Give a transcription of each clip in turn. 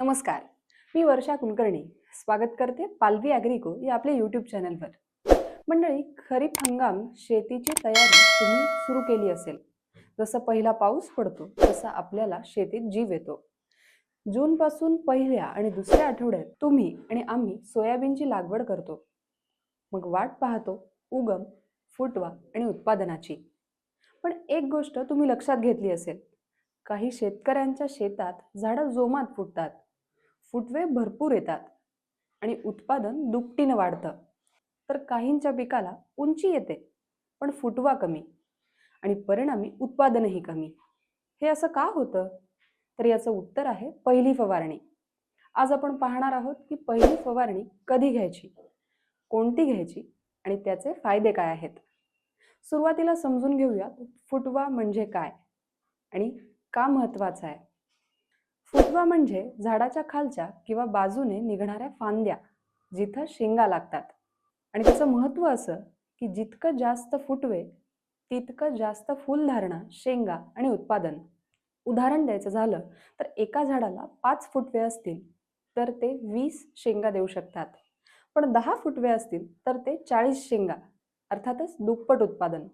नमस्कार. मी वर्षा कुलकर्णी. स्वागत करते पालवी ॲग्रिको या आपल्या यूट्यूब चॅनलवर. मंडळी खरीप हंगाम शेतीची तयारी तुम्ही सुरू केली असेल. जसं पहिला पाऊस पडतो तसा आपल्याला शेतीत जीव येतो. जूनपासून पहिल्या आणि दुसऱ्या आठवड्यात तुम्ही आणि आम्ही सोयाबीनची लागवड करतो. मग वाट पाहतो उगम फुटवा आणि उत्पादनाची. पण एक गोष्ट तुम्ही लक्षात घेतली असेल. काही शेतकऱ्यांच्या शेतात झाडं जोमात फुटतात. फुटवे भरपूर येतात आणि उत्पादन दुपटीनं वाढतं. तर काहींच्या पिकाला उंची येते पण फुटवा कमी आणि परिणामी उत्पादनही कमी. हे असं का होतं? तर याचं उत्तर आहे पहिली फवारणी. आज आपण पाहणार आहोत की पहिली फवारणी कधी घ्यायची कोणती घ्यायची आणि त्याचे फायदे काय आहेत. सुरुवातीला समजून घेऊया फुटवा म्हणजे काय आणि का महत्त्वाचा आहे. फुटवा म्हणजे झाडाच्या खालच्या किंवा बाजूने निघणाऱ्या फांद्या जिथं शेंगा लागतात. आणि त्याचं महत्त्व असं की जितकं जास्त फुटवे तितकं जास्त फुलधारणा शेंगा आणि उत्पादन. उदाहरण द्यायचं झालं तर एका झाडाला पाच फुटवे असतील तर ते वीस शेंगा देऊ शकतात. पण दहा फुटवे असतील तर ते चाळीस शेंगा अर्थातच दुप्पट उत्पादन.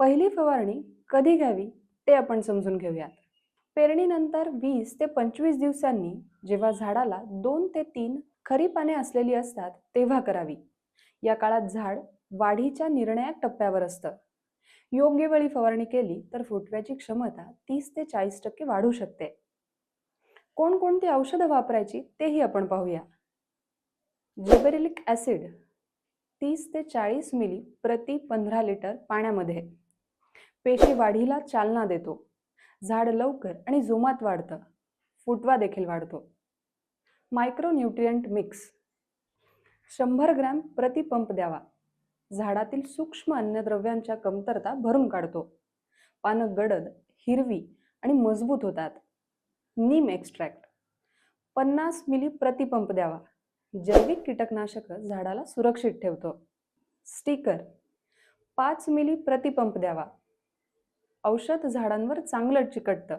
पहिली फवारणी कधी घ्यावी ते आपण समजून घेऊयात. पेरणीनंतर वीस ते पंचवीस दिवसांनी जेव्हा झाडाला दोन ते तीन खरी पाने असलेली असतात तेव्हा करावी. या काळात झाड वाढीच्या निर्णायक टप्प्यावर असतं. योग्य वेळी फवारणी केली तर फुटव्याची क्षमता तीस ते चाळीस टक्के वाढू शकते. कोणकोणती औषधं वापरायची तेही आपण पाहूया. जिबेरिलिक ॲसिड तीस ते चाळीस मिली प्रति पंधरा लिटर पाण्यामध्ये. पेशी वाढीला चालना देतो. झाड लवकर आणि जोमात वाढतं. फुटवा देखील वाढतो. Micronutrient mix. शंभर ग्रॅम प्रतिपंप द्यावा. झाडातील सूक्ष्म अन्नद्रव्यांच्या कमतरता भरून काढतो. पानं गडद हिरवी आणि मजबूत होतात. नीम एक्स्ट्रॅक्ट. पन्नास मिली प्रतिपंप द्यावा. जैविक कीटकनाशक झाडाला सुरक्षित ठेवतो. स्टिकर. पाच मिली प्रतिपंप द्यावा. औषध झाडांवर चांगलं चिकटतं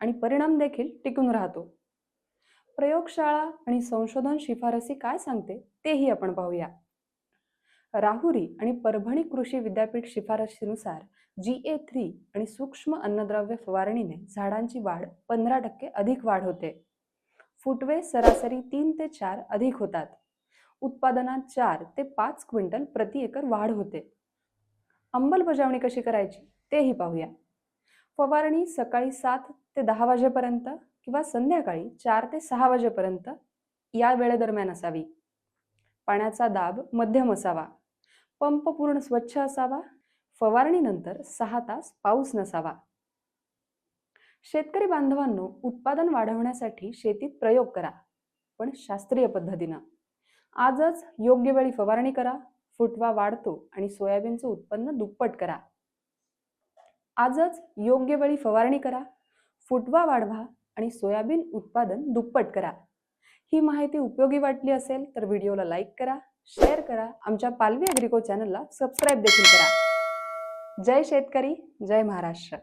आणि परिणाम देखील टिकून राहतो. प्रयोगशाळा आणि संशोधन शिफारसी काय सांगते तेही आपण पाहूया. राहुरी आणि परभणी कृषी विद्यापीठ शिफारशीनुसार जी ए थ्री आणि सूक्ष्म अन्नद्रव्य फवारणीने झाडांची वाढ पंधरा टक्के अधिक वाढ होते. फुटवे सरासरी तीन ते चार अधिक होतात. उत्पादनात चार ते पाच क्विंटल प्रति एकर वाढ होते. अंमलबजावणी कशी करायची तेही पाहूया. फवारणी सकाळी सात ते दहा वाजेपर्यंत किंवा संध्याकाळी चार ते सहा वाजेपर्यंत या वेळेदरम्यान असावी. पाण्याचा दाब मध्यम असावा. पंप पूर्ण स्वच्छ असावा. फवारणीनंतर सहा तास पाऊस नसावा. शेतकरी बांधवांनो उत्पादन वाढवण्यासाठी शेतीत प्रयोग करा पण शास्त्रीय पद्धतीनं. आजच योग्य वेळी फवारणी करा फुटवा वाढतो आणि सोयाबीनचं उत्पन्न दुप्पट करा. आजच योग्य वेळी फवारणी करा. फुटवा वाढवा आणि सोयाबीन उत्पादन दुप्पट करा. ही माहिती उपयोगी वाटली असेल तर व्हिडिओला लाईक करा शेअर करा आमच्या पालवी अग्रिको चॅनलला सबस्क्राईब देखील करा. जय शेतकरी जय महाराष्ट्र.